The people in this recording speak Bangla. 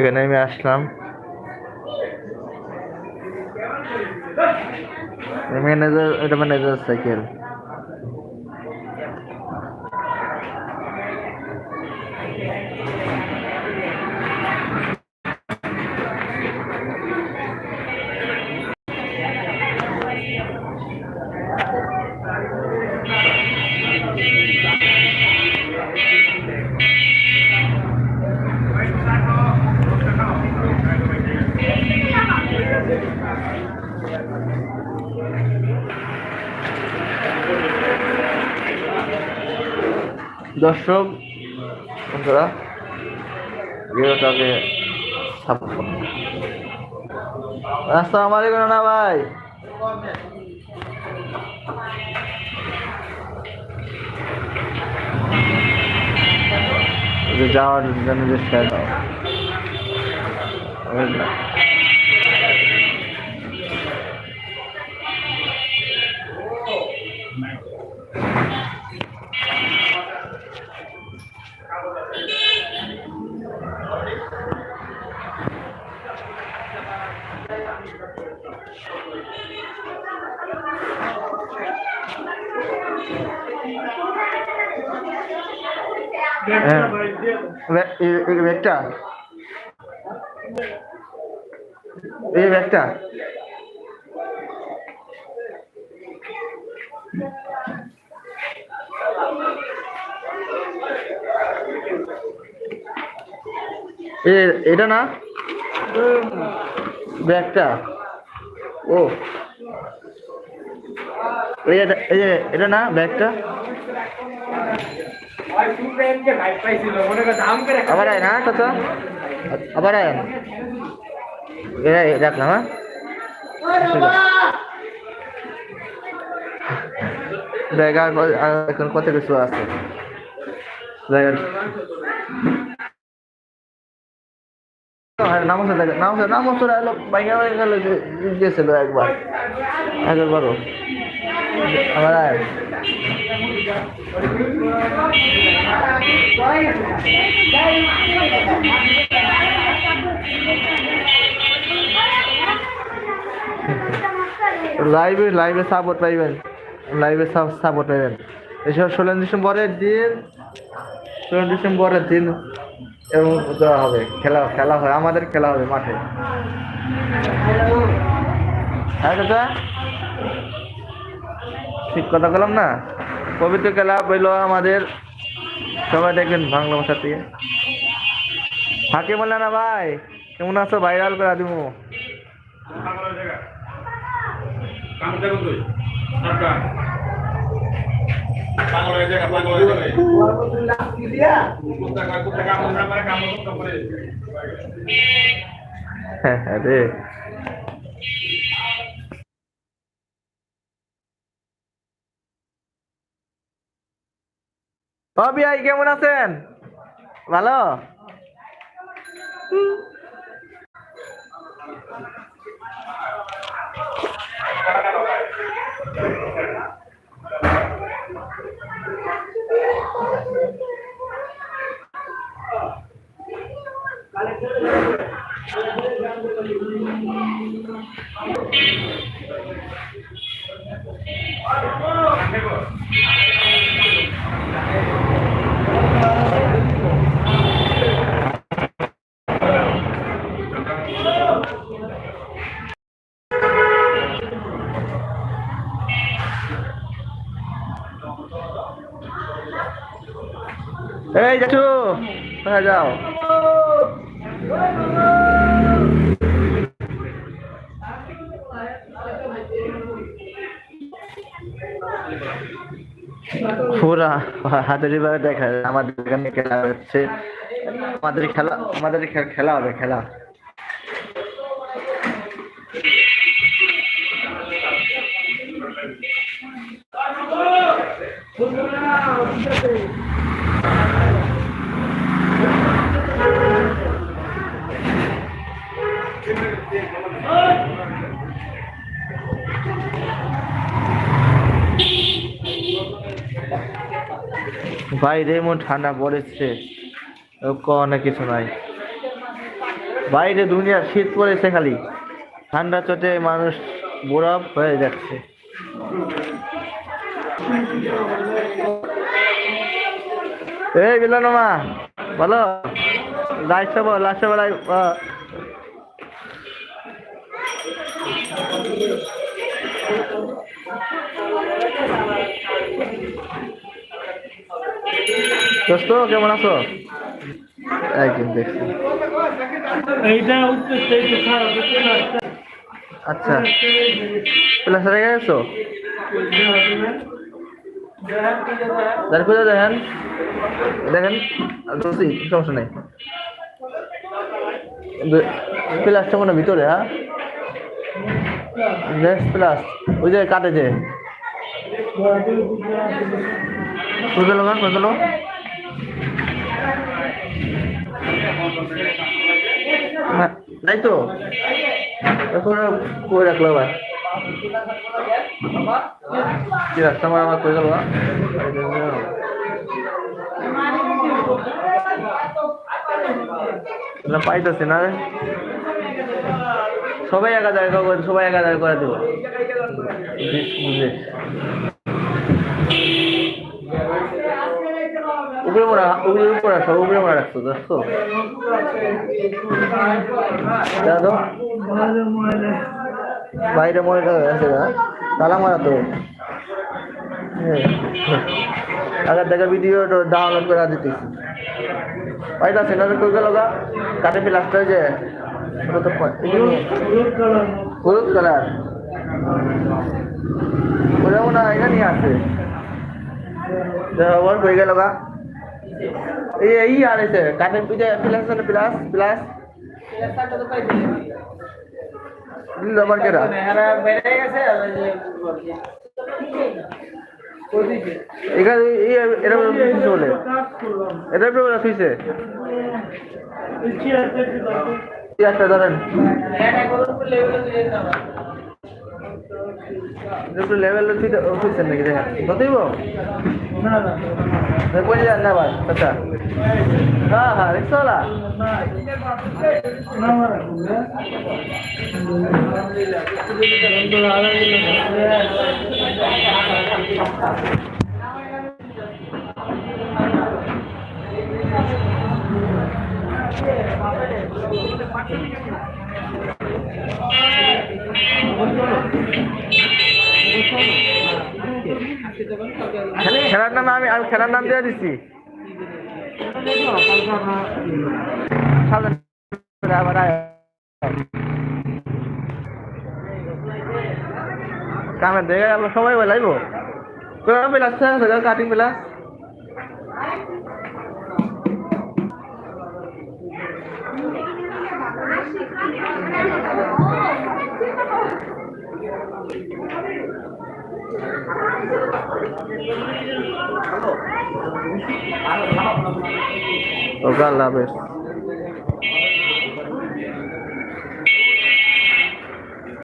এখানে আমি আসলাম ম্যানেজার এটা ম্যানেজার সাইকেল দর্শক বন্ধুরা ভিডিওটাকে সাপোর্ট করুন। আসসালামু আলাইকুম না ভাই। যাওয়ার জন্য যে শেয়ার দাও। এই- এই ব্যাগটা এই ব্যাগটা এ- এটা না ব্যাগটা ও এই এটা- এই যে এটা না ব্যাগটা আবার আয় না চাচা আবার আয়। রাখলাম হ্যাঁ? জায়গা এখন কত কিছু আছে? জায়গা নাম আছে, জায়গা নাম আছে নাম আছে এলো বাইঙ্গা বাইঙ্গা গেছিল একবার। একবারও আয়। লাইভে লাইভে সাপোর্ট পাইবেন। লাইভে সাপোর্ট পাইবেন। এসব ষোলো ডিসেম্বরের দিন ষোলো ডিসেম্বরের দিন এবং দেওয়া হবে, খেলা খেলা হয়, আমাদের খেলা হবে মাঠে। হ্যাঁ দাদা ঠিক কথা বললাম না? পবিত্র খেলা বইল আমাদের সবাই দেখবেন বাংলা ভাষা থেকে। হাকে বললে না ভাই, কেমন আছো? ভাইরাল করে দিব। হ্যাঁ হয়ে যাবে ও বিআই কেমন আছেন? ভালো? এই জেঠু, কোথায় যাও? পুরা হাতের এবার দেখা যায় আমাদের এখানে খেলা হচ্ছে। আমাদের খেলা আমাদের খেলা হবে, খেলা। বাইরে এমন ঠান্ডা পড়েছে অনেক কিছু নাই। বাইরে দুনিয়ার শীত পড়েছে খালি ঠান্ডা চোটে মানুষ বরফ হয়ে যাচ্ছে। এই বলো বেলায় আহ, দোস্ত কেমন আছো? একদিন দেখছি। আচ্ছা। প্লাস রেখে গেছো দেখেন খুঁজে দেখেন? দেখেন দোষী সমস্যা নেই। প্লাসটা মনে ভিতরে হ্যাঁ? নেক্সট প্লাস ওই যে কাটে যে। খুঁজে লো খুঁজে লো তাই তো। এখন কই রাখল ভাই কি রাস্তা আমার আমার কই গেল? না, পাইতেছি না সবাই এক করে, সবাই এক হাজার করে দেবো। বিশ উপরে মোড়া, উপরে উপরে রাখছো উপরে মোড়া রাখছো, দেখছ? দাদা বাইরে মনে আছে না তালা মারা তো। আগে দেখা ভিডিও ডাউনলোড করে দিতেছি। পাইতা সেনারে কই গেল গা। কাটে প- যে হলুদ কালার। ওটা মনে হয় এখানে আছে আবার কই গেল গা। এই আর এসে কাটের পিঠে প্লাস আছে প্লাস প্লাস আবার কেরা এখানে এই এটা চলে এটা প্রবলেম হইছে ঠিক আছে ধরেন একটু লেভেল হইছে নাকি দেখা? কতইব কোন যান না ভাই আচ্ছা। হ্যাঁ হ্যাঁ রিক্সাওয়ালা। খেলার নাম আমি আমি খেলার নাম দিয়ে দিচ্ছি। কামে দেখে সবাই বেলাইব কাটিং প্লাস ওকে আল্লাহ হাফেজ।